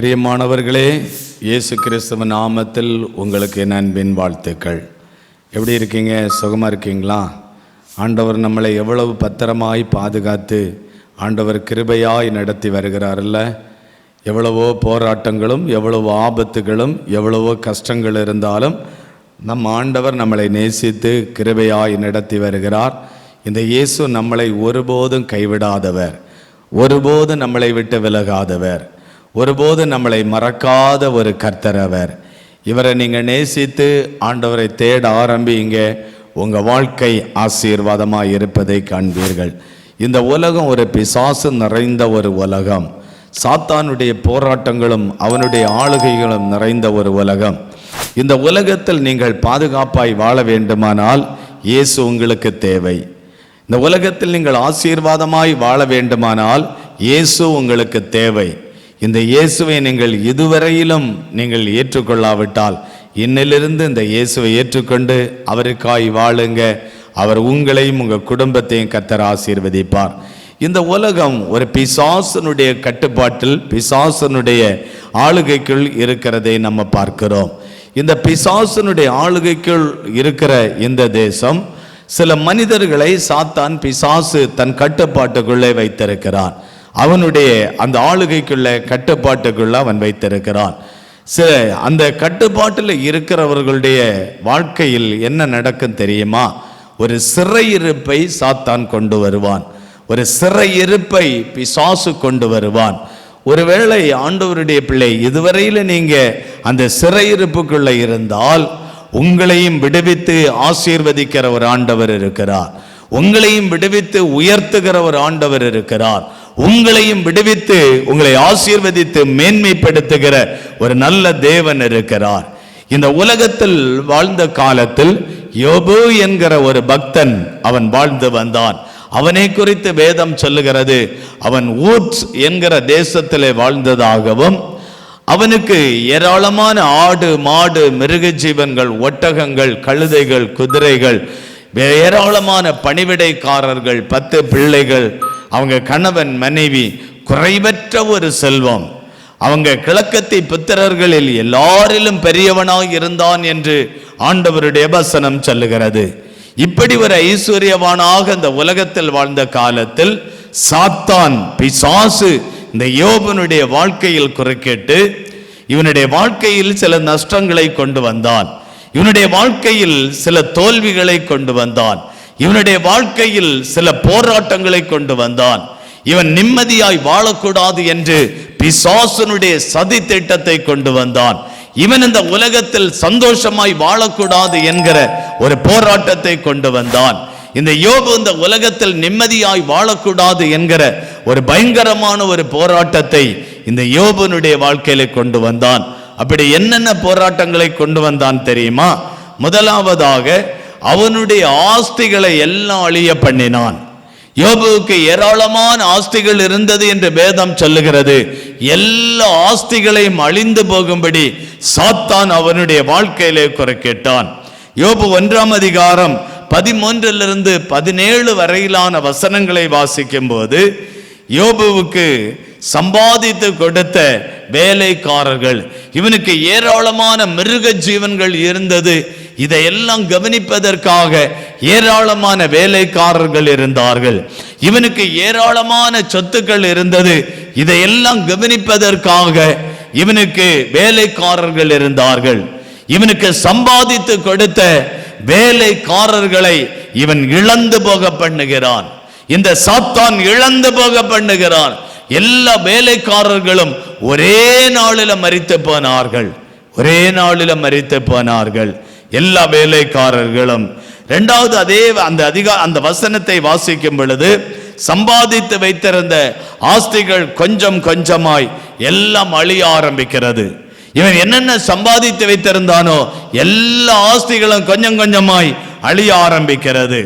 பிரியமானவர்களே இயேசு கிறிஸ்துவ நாமத்தில் உங்களுக்கு என் அன்பின் வாழ்த்துக்கள். எப்படி இருக்கீங்க? சுகமாக இருக்கீங்களா? ஆண்டவர் நம்மளை எவ்வளவு பத்திரமாய் பாதுகாத்து ஆண்டவர் கிருபையாய் நடத்தி வருகிறார்ல எவ்வளவோ போராட்டங்களும் எவ்வளவோ ஆபத்துகளும் எவ்வளவோ கஷ்டங்கள் இருந்தாலும் நம் ஆண்டவர் நம்மளை நேசித்து கிருபையாய் நடத்தி வருகிறார். இந்த இயேசு நம்மளை ஒருபோதும் கைவிடாதவர். ஒருபோதும் நம்மளை விட்டு விலகாதவர். ஒருபோது நம்மளை மறக்காத ஒரு கர்த்தர் அவர். இவரை நீங்கள் நேசித்து ஆண்டவரை தேட ஆரம்பிங்க. உங்கள் வாழ்க்கை ஆசீர்வாதமாக இருப்பதை காண்பீர்கள். இந்த உலகம் ஒரு பிசாசு நிறைந்த ஒரு உலகம். சாத்தானுடைய போராட்டங்களும் அவனுடைய ஆளுகைகளும் நிறைந்த ஒரு உலகம். இந்த உலகத்தில் நீங்கள் பாதுகாப்பாய் வாழ வேண்டுமானால் இயேசு உங்களுக்கு தேவை. இந்த உலகத்தில் நீங்கள் ஆசீர்வாதமாய் வாழ வேண்டுமானால் இயேசு உங்களுக்கு தேவை. இந்த இயேசுவை நீங்கள் இதுவரையிலும் நீங்கள் ஏற்றுக்கொள்ளாவிட்டால் இன்னிலிருந்து இந்த இயேசுவை ஏற்றுக்கொண்டு அவருக்காய் வாழுங்க. அவர் உங்களையும் உங்கள் குடும்பத்தையும் கத்தர் ஆசீர்வதிப்பார். இந்த உலகம் ஒரு பிசாசனுடைய கட்டுப்பாட்டில் பிசாசனுடைய ஆளுகைக்குள் இருக்கிறதை நம்ம பார்க்கிறோம். இந்த பிசாசனுடைய ஆளுகைக்குள் இருக்கிற இந்த தேசம் சில மனிதர்களை சாத்தான் பிசாசு தன் கட்டுப்பாட்டுக்குள்ளே வைத்திருக்கிறான் அவனுடைய அந்த ஆளுகைக்குள்ள கட்டுப்பாட்டுக்குள்ள அவன் வைத்திருக்கிறான். சில அந்த கட்டுப்பாட்டில் இருக்கிறவர்களுடைய வாழ்க்கையில் என்ன நடக்கும் தெரியுமா? ஒரு சிறையிருப்பை சாத்தான் கொண்டு வருவான். ஒரு சிறையிருப்பை பிசாசு கொண்டு வருவான். ஒருவேளை ஆண்டவருடைய பிள்ளை இதுவரையில் நீங்கள் அந்த சிறையிருப்புக்குள்ளே இருந்தால் உங்களையும் விடுவித்து ஆசீர்வதிக்கிற ஒரு ஆண்டவர் இருக்கிறார். உங்களையும் விடுவித்து உயர்த்துகிற ஒரு ஆண்டவர் இருக்கிறார். உங்களையும் விடுவித்து உங்களை ஆசீர்வதித்து மேன்மைப்படுத்துகிற ஒரு நல்ல தேவன் இருக்கிறார். இந்த உலகத்தில் வாழ்ந்த காலத்தில் யோபு என்கிற ஒரு பக்தன் அவன் வாழ்ந்து வந்தான். அவனை குறித்து வேதம் சொல்லுகிறது அவன் ஊட்ஸ் என்கிற தேசத்திலே வாழ்ந்ததாகவும் அவனுக்கு ஏராளமான ஆடு மாடு மிருக ஜீவன்கள் ஒட்டகங்கள் கழுதைகள் குதிரைகள் ஏராளமான பணிவிடைக்காரர்கள் பத்து பிள்ளைகள் அவங்க கணவன் மனைவி குறைவற்ற ஒரு செல்வம். அவங்க கிழக்கத்தை புத்திரர்களில் எல்லாரிலும் பெரியவனாக இருந்தான் என்று ஆண்டவருடைய வசனம் சொல்லுகிறது. இப்படி ஒரு ஐஸ்வர்யவானாக இந்த உலகத்தில் வாழ்ந்த காலத்தில் சாத்தான் பிசாசு இந்த யோபனுடைய வாழ்க்கையில் குறுக்கிட்டு இவனுடைய வாழ்க்கையில் சில நஷ்டங்களை கொண்டு வந்தான். இவனுடைய வாழ்க்கையில் சில தோல்விகளை கொண்டு வந்தான். இவனுடைய வாழ்க்கையில் சில போராட்டங்களை கொண்டு வந்தான். இவன் நிம்மதியாய் வாழக்கூடாது என்று பிசாசனுடைய சதி திட்டத்தை கொண்டு வந்தான். இவன் இந்த உலகத்தில் சந்தோஷமாய் வாழக்கூடாது என்கிற ஒரு போராட்டத்தை கொண்டு வந்தான். இந்த யோபு இந்த உலகத்தில் நிம்மதியாய் வாழக்கூடாது என்கிற ஒரு பயங்கரமான ஒரு போராட்டத்தை இந்த யோபனுடைய வாழ்க்கையில கொண்டு வந்தான். அப்படி என்னென்ன போராட்டங்களை கொண்டு வந்தான் தெரியுமா? முதலாவதாக அவனுடைய ஆஸ்திகளை எல்லாம் அழிய பண்ணினான். யோபுவுக்கு ஏராளமான ஆஸ்திகள் இருந்தது என்று வேதம் சொல்லுகிறது. எல்லா ஆஸ்திகளையும் அழிந்து போகும்படி சாத்தான் அவனுடைய வாழ்க்கையிலே குறுக்கிட்டான். யோபு ஒன்றாம் அதிகாரம் பதிமூன்றிலிருந்து பதினேழு வரையிலான வசனங்களை வாசிக்கும் போது யோபுவுக்கு சம்பாதித்து கொடுத்த வேலைக்காரர்கள் இவனுக்கு ஏராளமான மிருக ஜீவன்கள் இருந்தது. இதையெல்லாம் கவனிப்பதற்காக ஏராளமான வேலைக்காரர்கள் இருந்தார்கள். இவனுக்கு ஏராளமான சொத்துக்கள் இருந்தது. இதையெல்லாம் கவனிப்பதற்காக இவனுக்கு வேலைக்காரர்கள் இருந்தார்கள். இவனுக்கு சம்பாதித்து கொடுத்த வேலைக்காரர்களை இவன் இழந்து போக பண்ணுகிறான். இந்த சாத்தான் இழந்து போக பண்ணுகிறான். எல்லா வேலைக்காரர்களும் ஒரே நாளில மறித்து போனார்கள். ஒரே நாளில மறித்து போனார்கள். எல்லா வேலைக்காரர்களும். ரெண்டாவது அதே அந்த அதிகா அந்த வசனத்தை வாசிக்கும் பொழுது சம்பாதித்து வைத்திருந்த ஆஸ்திகள் கொஞ்சம் கொஞ்சமாய் எல்லாம் அழிய ஆரம்பிக்கிறது. இவன் என்னென்ன சம்பாதித்து வைத்திருந்தானோ எல்லா ஆஸ்திகளும் கொஞ்சம் கொஞ்சமாய் அழிய ஆரம்பிக்கிறது.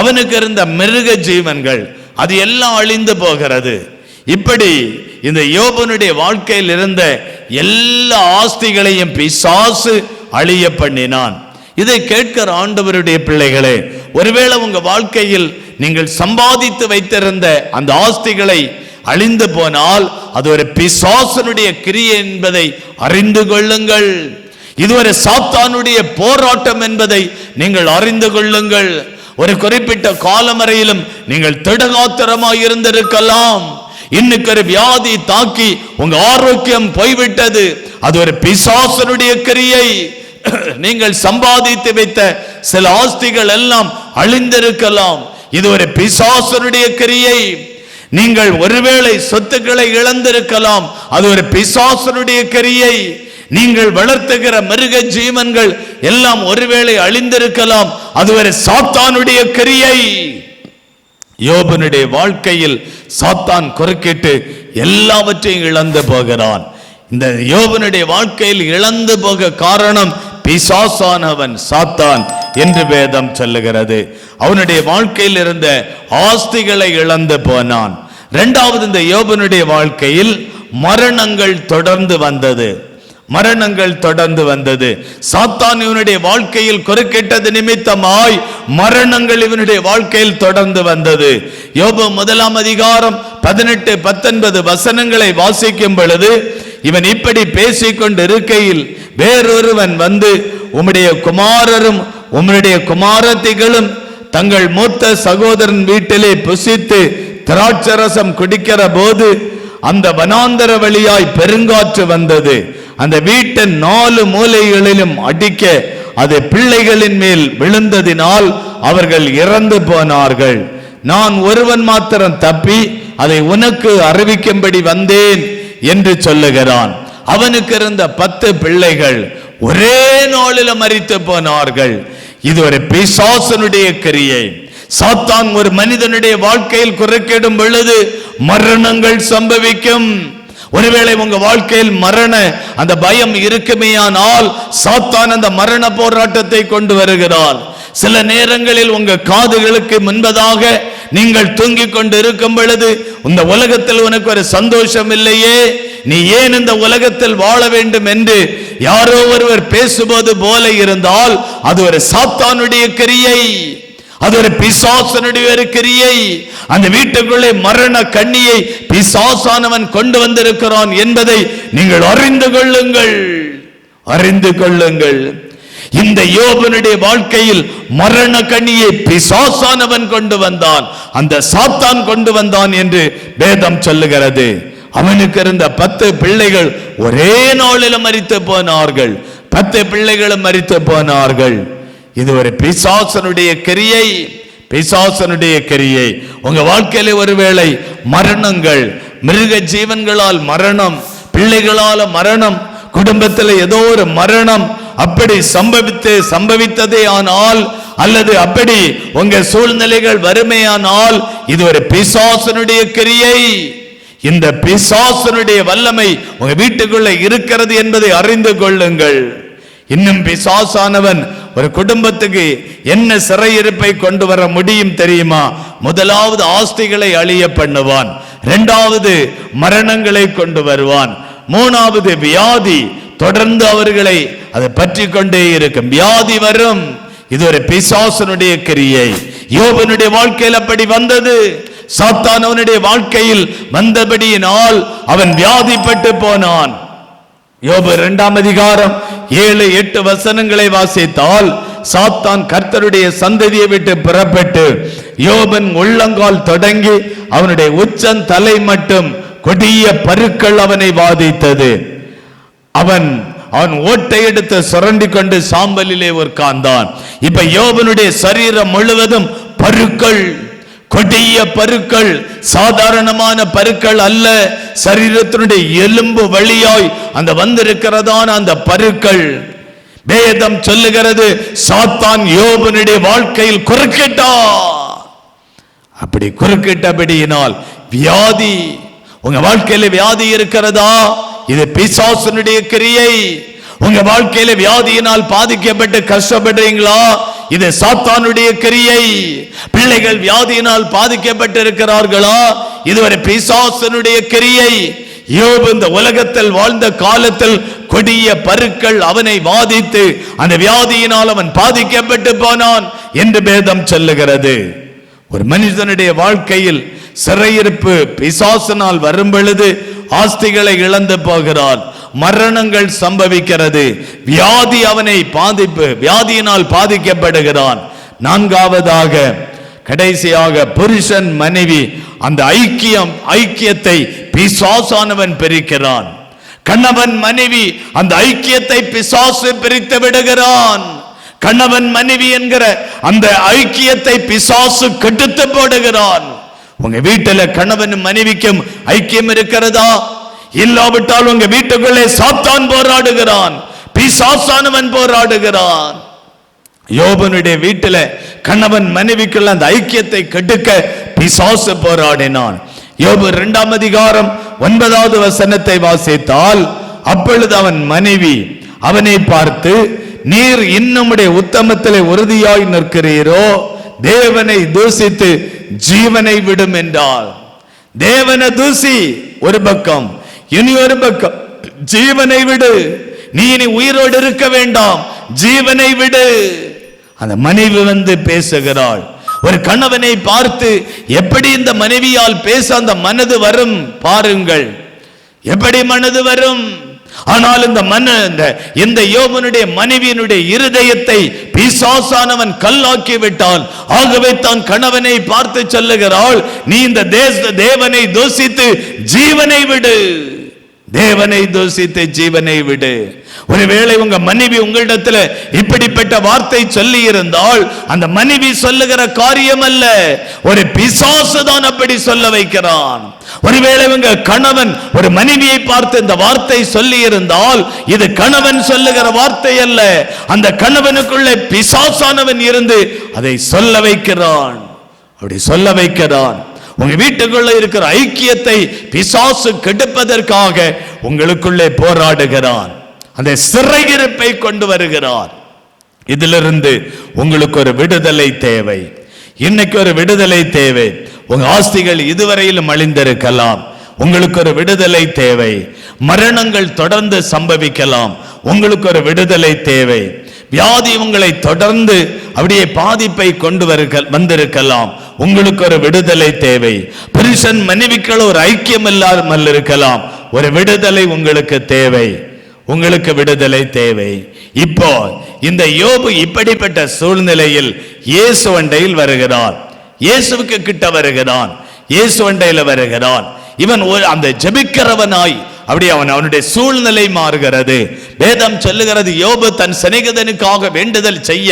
அவனுக்கு இருந்த மிருக ஜீவன்கள் அது எல்லாம் அழிந்து போகிறது. இப்படி இந்த யோபனுடைய வாழ்க்கையில் இருந்த எல்லா ஆஸ்திகளையும் பிசாசு அழிய பண்ணினான். இதை கேட்கிற ஆண்டவருடைய பிள்ளைகளே ஒருவேளை உங்க வாழ்க்கையில் நீங்கள் சம்பாதித்து வைத்திருந்த அந்த ஆஸ்திகளை அழிந்து போனால் அது ஒரு பிசாசனுடைய கிரியை என்பதை அறிந்து கொள்ளுங்கள். இது ஒரு சாத்தானுடைய போராட்டம் என்பதை நீங்கள் அறிந்து கொள்ளுங்கள். ஒரு குறிப்பிட்ட காலமறையிலும் நீங்கள் திடகாத்திரமாய் இருந்திருக்கலாம். இன்னைக்கு ஒரு வியாதி தாக்கி உங்க ஆரோக்கியம் போய்விட்டது. அது ஒரு பிசாசனுடைய கிரியை. நீங்கள் சம்பாதித்து வைத்த சில ஆஸ்திகள் எல்லாம் அழிந்திருக்கலாம். இது ஒரு பிசாசனுடைய கிரியை. நீங்கள் ஒருவேளை சொத்துக்களை இழந்திருக்கலாம். அது ஒரு பிசாசனுடைய கிரியை. நீங்கள் வளர்த்துகிற மிருக ஜீவன்கள் எல்லாம் ஒருவேளை அழிந்திருக்கலாம். அது ஒரு சாத்தானுடைய கிரியை. யோபனுடைய வாழ்க்கையில் சாத்தான் குறுக்கிட்டு எல்லாவற்றையும் இழந்து போகிறான். இந்த யோபனுடைய வாழ்க்கையில் இழந்து போக காரணம் பிசாசானவன் சாத்தான் என்று வேதம் சொல்லுகிறது. அவனுடைய வாழ்க்கையில் இருந்த ஆஸ்திகளை இழந்து போனான். இரண்டாவது இந்த யோபனுடைய வாழ்க்கையில் மரணங்கள் தொடர்ந்து வந்தது. மரணங்கள் தொடர்ந்து வந்தது. சாத்தான் இவனுடைய வாழ்க்கையில் குறுக்கிட்டது நிமித்தமாய் மரணங்கள் இவனுடைய வாழ்க்கையில் தொடர்ந்து வந்தது. யோபு முதலாம் அதிகாரம் பதினெட்டு பத்தொன்பது வசனங்களை வாசிக்கும் பொழுது இவன் இப்படி பேசிக்கொண்டு இருக்கையில் வேறொருவன் வந்து உம்முடைய குமாரரும் உம்முடைய குமாரத்திகளும் தங்கள் மூத்த சகோதரன் வீட்டிலே புசித்து திராட்சரசம் குடிக்கிற போது அந்த வனாந்தர வழியாய் பெருங்காற்று வந்தது. அந்த வீட்டின் நாலு மூலைகளிலும் அடிக்க அது பிள்ளைகளின் மேல் விழுந்ததினால் அவர்கள் இறந்து போனார்கள். நான் ஒருவன் மாத்திரம் தப்பி அதை உனக்கு அறிவிக்கும்படி வந்தேன். என்று சொல்லுகிறான். அவனுக்கு இருந்த பத்து பிள்ளைகள் ஒரே நாளில் மறித்து போனார்கள். இது ஒரு பிசாசனுடைய கிரியை. சாத்தான் ஒரு மனிதனுடைய வாழ்க்கையில் குறுக்கிடும் பொழுது மரணங்கள் சம்பவிக்கும். ஒருவேளை உங்க வாழ்க்கையில் மரண அந்த பயம் இருக்குமேயானால் சாத்தான் அந்த மரண போராட்டத்தை கொண்டு வருகிறார். சில நேரங்களில் உங்க காதுகளுக்கு முன்பதாக நீங்கள் தூங்கிக் கொண்டு இருக்கும் பொழுது இந்த உலகத்தில் உனக்கு ஒரு சந்தோஷம் இல்லையே. நீ ஏன் இந்த உலகத்தில் வாழ வேண்டும் என்று யாரோ ஒருவர் பேசுவது போல இருந்தால் அது ஒரு சாத்தானுடைய கிரியை. அது ஒரு பிசாசனுடைய ஒரு கிரியை. அந்த வீட்டுக்குள்ளே மரண கண்ணியை பிசாசானவன் கொண்டு வந்திருக்கிறான் என்பதை நீங்கள் அறிந்து கொள்ளுங்கள். அறிந்து கொள்ளுங்கள். இந்த யோபனுடைய வாழ்க்கையில் மரண கனியை பிசாசானவன் கொண்டு வந்தான். அந்த சாத்தான் கொண்டு வந்தான் என்று வேதம் சொல்லுகிறது. அவனுக்கு இருந்த பத்து பிள்ளைகள் ஒரே நாளில் மரித்து போனார்கள். பத்து பிள்ளைகளும் மரித்து போனார்கள். இது ஒரு பிசாசனுடைய கிரியை. பிசாசனுடைய கிரியை. உங்க வாழ்க்கையில ஒருவேளை மரணங்கள் மிருக ஜீவன்களால் மரணம் பிள்ளைகளால மரணம் குடும்பத்தில் ஏதோ ஒரு மரணம் அப்படி சம்பவித்து சம்பவித்ததே ஆனால் அல்லது அப்படி உங்க சூழ்நிலைகள் வறுமையானால் இது ஒரு பிசாசனுடைய கிரியை. இந்த பிசாசனுடைய வல்லமை உங்க வீட்டுக்குள்ள இருக்கிறது என்பதை அறிந்து கொள்ளுங்கள். இன்னும் பிசாசானவன் ஒரு குடும்பத்துக்கு என்ன சிறையிருப்பை கொண்டு வர முடியும் தெரியுமா? முதலாவது ஆஸ்திகளை அழிய பண்ணுவான். இரண்டாவது மரணங்களை கொண்டு வருவான். மூணாவது வியாதி தொடர்ந்து அவர்களை அதை பற்றி கொண்டே இருக்கும். வியாதி வரும். இது ஒரு பிசாசனுடைய கிரியை. யோபனுடைய வாழ்க்கையில் அப்படி வந்தது. சாத்தான் அவனுடைய வாழ்க்கையில் வந்தபடியினால் அவன் வியாதிப்பட்டு போனான். யோபு இரண்டாம் அதிகாரம் ஏழு எட்டு வசனங்களை வாசித்தால் சாத்தான் கர்த்தருடைய சந்ததியை விட்டு புறப்பட்டு யோபன் உள்ளங்கால் தொடங்கி அவனுடைய உச்சன் தலை மட்டும் கொடிய பருக்கள் அவனை வாதித்தது. அவன் அவன் ஓட்டை எடுத்து சுரண்டி கொண்டு சாம்பலிலே உட்கார்ந்தான் இப்ப யோபனுடைய சரீரம் முழுவதும் பருக்கள் கொடிய பருக்கள் சாதாரணமான பருக்கள் அல்ல. சரீரத்தினுடைய எலும்பு வழியாய் அந்த வந்திருக்கிறதான அந்த பருக்கள். வேதம் சொல்லுகிறது சாத்தான் யோபனுடைய வாழ்க்கையில் குறுக்கிட்டா அப்படி குறுக்கிட்டபடியினால் வியாதி உங்க வாழ்க்கையில வியாதி இருக்கிறதா? இது பிசாசனுடைய கிரியை. உங்க வாழ்க்கையில வியாதியினால் பாதிக்கப்பட்டு கஷ்டப்படுறீங்களா? இது சாத்தானுடைய கிரியை. பிள்ளைகள் வியாதியினால் பாதிக்கப்பட்டு இருக்கிறார்களா இது ஒரு பிசாசனுடைய கிரியை. யோபு இந்த உலகத்தில் வாழ்ந்த காலத்தில் கொடிய பருக்கள் அவனை வாதித்து அந்த வியாதியினால் அவன் பாதிக்கப்பட்டு போனான் என்று பேதம் சொல்லுகிறது. ஒரு மனிதனுடைய வாழ்க்கையில் சிறையிருப்பு பிசாசனால் வரும் பொழுது ஆஸ்திகளை இழந்து போகிறான். மரணங்கள் சம்பவிக்கிறது. வியாதி அவனை பாதிப்பு வியாதியினால் பாதிக்கப்படுகிறான். நான்காவதாக கடைசியாக புருஷன் மனைவி அந்த ஐக்கியம் ஐக்கியத்தை பிசாசானவன் பிரிக்கிறான். கணவன் மனைவி அந்த ஐக்கியத்தை பிசாசு பிரித்து விடுகிறான். கணவன் மனைவி என்கிற அந்த ஐக்கியத்தை பிசாசு கெடுத்து போடுகிறான். உங்க வீட்டுல கணவன் மனைவிக்கும் ஐக்கியம் இருக்கிறதா? இல்லாவிட்டால் உங்க வீட்டுக்குள்ளே சாத்தான் போராடுகிறான். பிசாசானவன் போராடுகிறான். யோபனுடைய வீட்டில கணவன் மனைவிக்குள்ள அந்த ஐக்கியத்தை கெடுக்க பிசாசு போராடினான். யோபு இரண்டாம் அதிகாரம் ஒன்பதாவது வசனத்தை வாசித்தால் அப்பொழுது அவன் மனைவி அவனை பார்த்து நீர் இன்னுமுடைய உத்தமத்திலே உறுதியாய் நிற்கிறீரோ? தேவனை தூசித்து ஜீவனை விடும் என்றாள் தேவனை தூசி ஒரு பக்கம் இனி ஒரு பக்கம் ஜீவனை விடு. நீ இனி உயிரோடு இருக்க வேண்டாம் ஜீவனை விடு. அந்த மனைவி வந்து பேசுகிறாள். ஒரு கணவனை பார்த்து எப்படி இந்த மனைவியால் பேச அந்த மனது வரும்? பாருங்கள். எப்படி மனது வரும்? ஆனால் இந்த மன இந்த இந்த யோகனுடைய மனைவியினுடைய இருதயத்தை பிசாசானவன் கல்லாக்கி விட்டான் ஆகவே தான் கணவனை பார்த்து சொல்லுகிறாள். நீ இந்த தேச தேவனை தோசித்து ஜீவனை விடு. தேவனை தூசித்து ஜீவனை விடு. ஒருவேளை உங்க மனைவி உங்களிடத்துல இப்படிப்பட்ட வார்த்தை சொல்லி இருந்தால் அந்த மனைவி சொல்லுகிற காரியம் அல்ல ஒரு பிசாசு தான் அப்படி சொல்ல வைக்கிறான். ஒருவேளை உங்க கணவன் ஒரு மனைவியை பார்த்து இந்த வார்த்தை சொல்லி இருந்தால் இது கணவன் சொல்லுகிற வார்த்தை அல்ல. அந்த கணவனுக்குள்ளே பிசாசானவன் இருந்து அதை சொல்ல வைக்கிறான். அப்படி சொல்ல வைக்கிறான். உங்க வீட்டுக்குள்ள இருக்கிற ஐக்கியத்தை பிசாசு கெடுப்பதற்காக உங்களுக்குள்ளே போராடுகிறான். அந்த சிறையிருப்பை கொண்டு வருகிறார். இதிலிருந்து உங்களுக்கு ஒரு விடுதலை தேவை. இன்னைக்கு ஒரு விடுதலை தேவை. உங்க ஆஸ்திகள் இதுவரையிலும் அழிந்திருக்கலாம். உங்களுக்கு ஒரு விடுதலை தேவை. மரணங்கள் தொடர்ந்து சம்பவிக்கலாம். உங்களுக்கு ஒரு விடுதலை தேவை. வியாதி உங்களை தொடர்ந்து அப்படியே பாதிப்பை கொண்டு வருக வந்திருக்கலாம். உங்களுக்கு ஒரு விடுதலை தேவை. புருஷன் மனைவிக்கள் ஒரு ஐக்கியம் இல்லாமல் இருக்கலாம். ஒரு விடுதலை உங்களுக்கு தேவை. உங்களுக்கு விடுதலை தேவை. இப்போ இந்த யோபு இப்படிப்பட்ட சூழ்நிலையில் இயேசு வண்டையில் வருகிறான் இயேசுவுக்கு கிட்ட வருகிறான். இயேசு வண்டையில் வருகிறான். இவன் ஒரு அந்த ஜபிக்கிறவனாய் அப்படி அவன் அவனுடைய சூழ்நிலை மாறுகிறது. வேதம் சொல்லுகிறது யோபு தன் சிநேகிதனுக்காக வேண்டுதல் செய்ய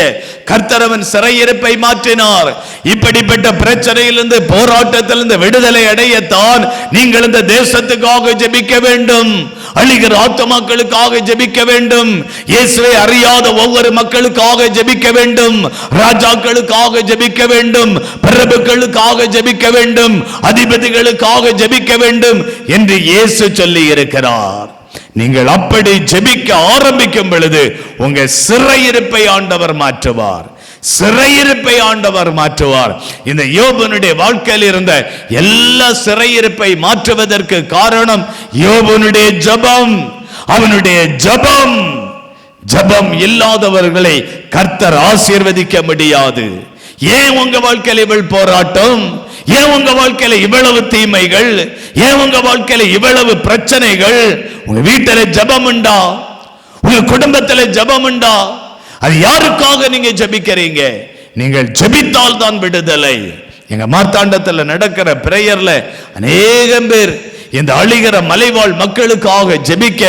கர்த்தரவன் சிறையிருப்பை மாற்றினார். இப்படிப்பட்ட பிரச்சனையிலிருந்து போராட்டத்திலிருந்து விடுதலை அடையத்தான் நீங்கள் இந்த தேசத்துக்காக ஜெபிக்க வேண்டும். அழிகிற ஆத்மாக்களுக்காக ஜெபிக்க வேண்டும். இயேசுவை அறியாத ஒவ்வொரு மக்களுக்காக ஜெபிக்க வேண்டும். ராஜாக்களுக்காக ஜெபிக்க வேண்டும். பிரபுக்களுக்காக ஜெபிக்க வேண்டும். அதிபதிகளுக்காக ஜெபிக்க வேண்டும் என்று இயேசு சொல்லி இருக்கிறார் நீங்கள் அப்படி ஜெபிக்க ஆரம்பிக்கும் பொழுது உங்க சிறையிருப்பை ஆண்டவர் மாற்றுவார். சிறையிருப்பை ஆண்டவர் மாற்றுவார். இந்த யோபனுடைய வாழ்க்கையில் இருந்த எல்லா சிறையிருப்பை மாற்றுவதற்கு காரணம் யோபனுடைய ஜபம். அவனுடைய ஜபம். ஜபம் இல்லாதவர்களை கர்த்தர் ஆசீர்வதிக்க முடியாது. ஏன் உங்க வாழ்க்கையில் இவள் போராட்டம்? ஏன் உங்க வாழ்க்கையில இவ்வளவு தீமைகள்? ஏன் உங்க வாழ்க்கையில இவ்வளவு பிரச்சனைகள்? உங்க வீட்டில ஜபம் உண்டா? உங்க குடும்பத்துல ஜபம் உண்டா? அது யாருக்காக நீங்க ஜெபிக்கிறீங்க? நீங்கள் ஜெபித்தால் தான் விடுதலை. எங்க மார்த்தாண்டத்தில் நடக்கிற பிரேயர்ல அநேகம் பேர் இந்த அழிகிற மலைவாழ் மக்களுக்காக ஜெபிக்க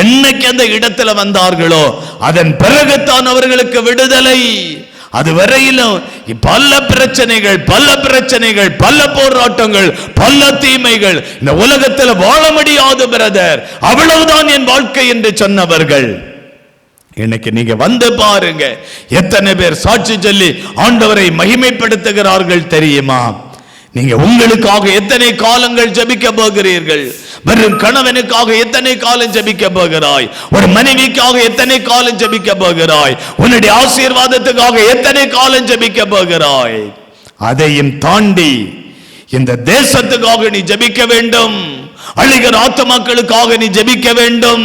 என்னைக்கு அந்த இடத்துல வந்தார்களோ அதன் பிறகுத்தான் அவர்களுக்கு விடுதலை. அது வரையிலும் பல பிரச்சனைகள் பல பிரச்சனைகள் பல போராட்டங்கள் பல தீமைகள். இந்த உலகத்தில் வாழ முடியாது பிரதர் அவ்வளவுதான் என் வாழ்க்கை என்று சொன்னவர்கள். இன்னைக்கு நீங்க வந்து பாருங்க. எத்தனை பேர் சாட்சி சொல்லி ஆண்டவரை மகிமைப்படுத்துகிறார்கள் தெரியுமா? நீங்க உங்களுக்காக எத்தனை காலங்கள் ஜெபிக்க போகிறீர்கள்? வெறும் கணவனுக்காக எத்தனை காலம் ஜெபிக்க போகிறாய்? ஒரு மனைவிக்காக எத்தனை காலம் ஜபிக்க போகிறாய்? உன்னுடைய ஆசீர்வாதத்துக்காக எத்தனை காலம் ஜெபிக்க போகிறாய்? அதையும் தாண்டி இந்த தேசத்துக்காக நீ ஜெபிக்க வேண்டும். அழிகிற ஆத்தமாக்களுக்காக நீ ஜெபிக்க வேண்டும்.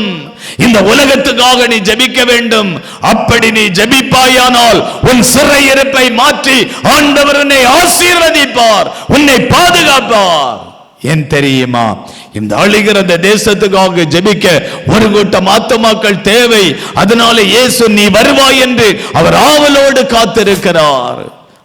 இந்த உலகத்துக்காக நீ ஜெபிக்க வேண்டும். அப்படி நீ ஜபி ஜெபிப்பாயானால் உன் சிறையிருப்பை மாற்றி ஆண்டவர் உன்னை ஆசீர்வதிப்பார் உன்னை பாதுகாப்பார். ஏன் தெரியுமா? இந்த அழுகிற இந்த தேசத்துக்காக ஜெபிக்க ஒரு கூட்டம் ஆத்துமாக்கள் தேவை. அதனால இயேசு நீ வருவாய் என்று அவர் ஆவலோடு காத்திருக்கிறார்.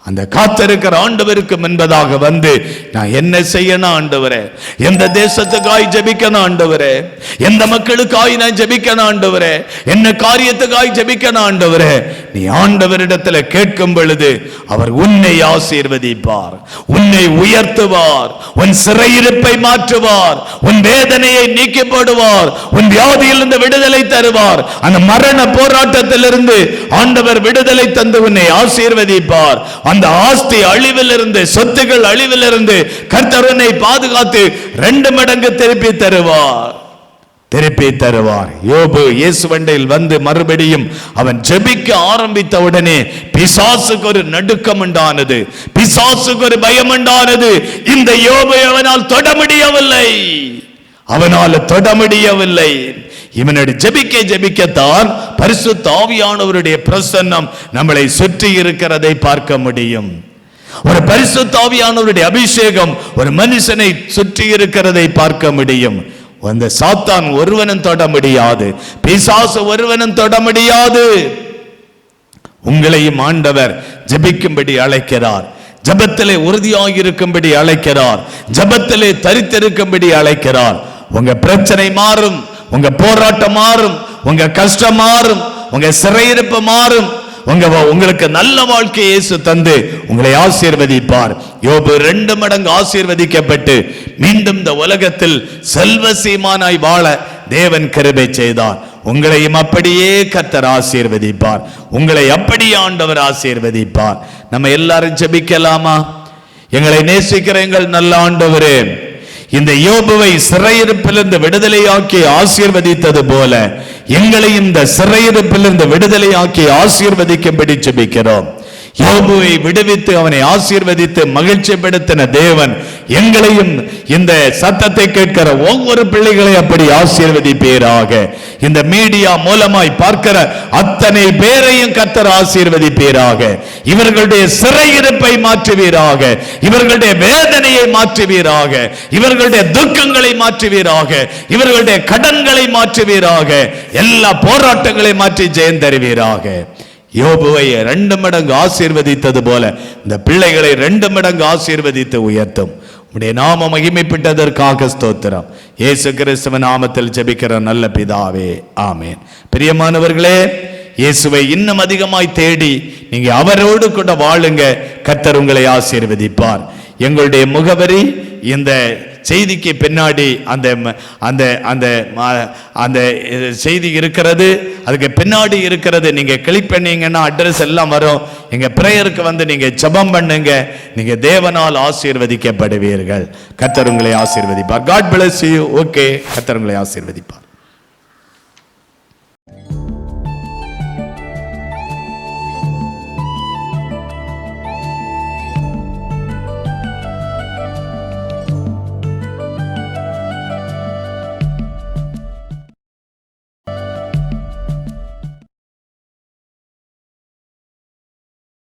அந்த காத்திருக்கிற ஆண்டவருக்கு என்பதாக வந்து நான் என்ன செய்யணும் ஆண்டவரே? எந்த தேசத்துக்காய் ஜபிக்கணும் ஆண்டவரே? எந்த மக்களுக்காய் நான் ஜபிக்கணும் ஆண்டவரே? என்ன காரியத்துக்காய் ஜபிக்கணும் ஆண்டவரே? நீ ஆண்டவரிடத்துல கேட்கும் பொழுது அவர் உன்னை ஆசீர்வதிப்பார் உன்னை உயர்த்துவார் உன் சிறையிருப்பை மாற்றுவார் உன் வேதனையை நீக்கி போடுவார் உன் வியாதியிலிருந்து விடுதலை தருவார். அந்த மரண போராட்டத்திலிருந்து ஆண்டவர் விடுதலை தந்து உன்னை ஆசீர்வதிப்பார். அந்த ஆஸ்தி அழிவிலிருந்து சொத்துகள் அழிவிலிருந்து இருந்து உன்னை பாதுகாத்து ரெண்டு மடங்கு திருப்பி தருவார். திருப்பி தருவார். யோபு இயேசுவண்டையில் வந்து மறுபடியும் அவன் ஜெபிக்க ஆரம்பித்த உடனே பிசாசுக்கு ஒரு நடுக்கம் உண்டானது. பிசாசுக்கு ஒரு பயம் உண்டானது. இந்த யோபு அவனால் தொட முடியவில்லை. அவனால் தொட முடியவில்லை. இவனுடைய ஜெபிக்க ஜெபிக்கத்தான் பரிசு தாவியானவருடைய பிரசன்னம் நம்மளை சுற்றி இருக்கிறதை பார்க்க முடியும். ஒரு பரிசு தாவியானவருடைய அபிஷேகம் ஒரு மனுஷனை சுற்றி இருக்கிறதை பார்க்க முடியும். அந்த சாத்தான் ஒருவனும் தொட முடியாது. பிசாசு ஒருவனும் தொட முடியாது. உங்களையும் ஆண்டவர் ஜெபிக்கும்படி அழைக்கிறார். ஜபத்திலே உறுதியாக இருக்கும்படி அழைக்கிறார். ஜபத்திலே தரித்திருக்கும்படி அழைக்கிறார். உங்க பிரச்சனை மாறும். உங்க போராட்டம் மாறும் உங்க கஷ்டம் மாறும் உங்க சிறையிருப்பு மாறும். உங்க உங்களுக்கு நல்ல வாழ்க்கை இயேசு தந்து உங்களை ஆசீர்வதிப்பார். யோபு ரெண்டு மடங்கு ஆசீர்வதிக்கப்பட்டு மீண்டும் இந்த உலகத்தில் செல்வ சீமானாய் வாழ தேவன் கிருபை செய்தார். உங்களையும் அப்படியே கத்தர் ஆசீர்வதிப்பார். உங்களை அப்படியே ஆண்டவர் ஆசீர்வதிப்பார். நம்ம எல்லாரும் ஜெபிக்கலாமா? எங்களை நேசிக்கிற எங்கள் நல்ல ஆண்டவரே இந்த யோபுவை சிறையிருப்பிலிருந்து விடுதலையாக்கி ஆசீர்வதித்தது போல எங்களை இந்த சிறையிருப்பிலிருந்து விடுதலையாக்கி ஆசீர்வதிக்கும்படி ஜெபிக்கிறோம் யோபுவை விடுவித்து அவனை ஆசீர்வதித்து மகிழ்ச்சிப்படுத்தின தேவன் எங்களையும் இந்த சத்தத்தை கேட்கிற ஒவ்வொரு பிள்ளைகளை அப்படி ஆசீர்வதிப்பீராக. இந்த மீடியா மூலமாய் பார்க்கிற அத்தனை பேரையும் கத்தர் ஆசீர்வதிப்பீராக. இவர்களுடைய சிறையிருப்பை மாற்றுவீராக. இவர்களுடைய வேதனையை மாற்றுவீராக. இவர்களுடைய துக்கங்களை மாற்றுவீராக. இவர்களுடைய கடன்களை மாற்றுவீராக. எல்லா போராட்டங்களை மாற்றி ஜெயம் தருவீராக. யோபுவை ரெண்டு மடங்கு ஆசீர்வதித்தது போல இந்த பிள்ளைகளை ரெண்டு மடங்கு ஆசீர்வதித்து உயர்த்தும். உடைய நாம மகிமைப்பட்டதற்காக ஸ்தோத்திரம். இயேசு கிறிஸ்துவ நாமத்தில் ஜெபிக்கிற நல்ல பிதாவே ஆமேன். பிரியமானவர்களே இயேசுவை இன்னும் அதிகமாய் தேடி நீங்க அவரோடு கூட வாழுங்க. கத்தர் உங்களை ஆசீர்வதிப்பார். எங்களுடைய முகவரி இந்த செய்திக்கு பின்னாடி அந்த ம- அந்த அந்த அந்த செய்தி இருக்கிறது அதுக்கு பின்னாடி இருக்கிறது. நீங்கள் கிளிக் பண்ணீங்கன்னா அட்ரஸ் எல்லாம் வரும். எங்கள் பிரேயருக்கு வந்து நீங்கள் ஜெபம் பண்ணுங்க. நீங்கள் தேவனால் ஆசீர்வதிக்கப்படுவீர்கள். கத்தருங்களை உங்களை ஆசீர்வதிப்பார். காட் பிளஸ் யூ ஓகே கத்தருங்களை உங்களை ஆசீர்வதிப்பார்.